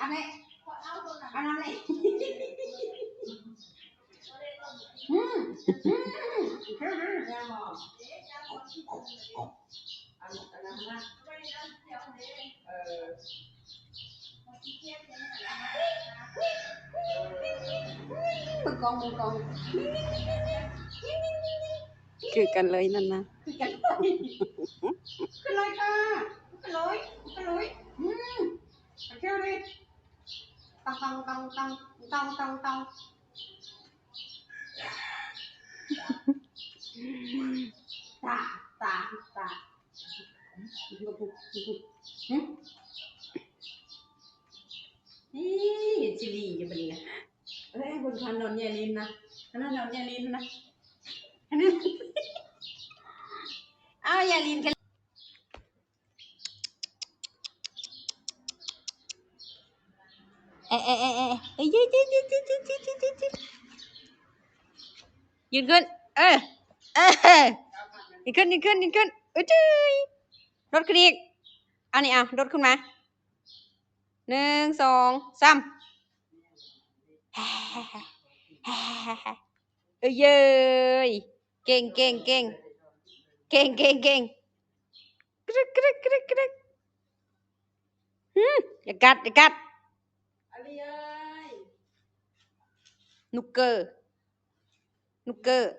อันนี้อันนั้นเลยอืมอืมแม่บอกอันอันนั้นนะเออมือกองมือกองคือกันเลยนั่นนะคือกันเลยขึ้นเลยค่ะขึ้นเลยขึ้นเลยอืมไปเที่ยวดิ ตังตังตังตังตังตังตังตาตาตาหึนี่จิลีอยู่บนนี้นะเอ้ยบนคันนอนยาลินนะคันนอนยาลินนะอันนี้เอายาลินกัน เอ๊ะเอ๊ะเอ๊ะเอ๊ะเอ้ยยืดยืดยืดยืดยืดยืดยืดยืดยืดยืนขึ้นเออเออยืนขึ้นยืนขึ้นยืนขึ้นเอ้ยจุ้ยรถขึ้นอีกอันนี้อะรถขึ้นมาหนึ่งสองสามเอ้ยเย้ยเก่งเก่งเก่งเก่งเก่งเก่งกรึกกรึกกรึกกรึกหืมอย่ากัดอย่ากัดอะไรเอ้ย นุกเกอร์นุกเกอร์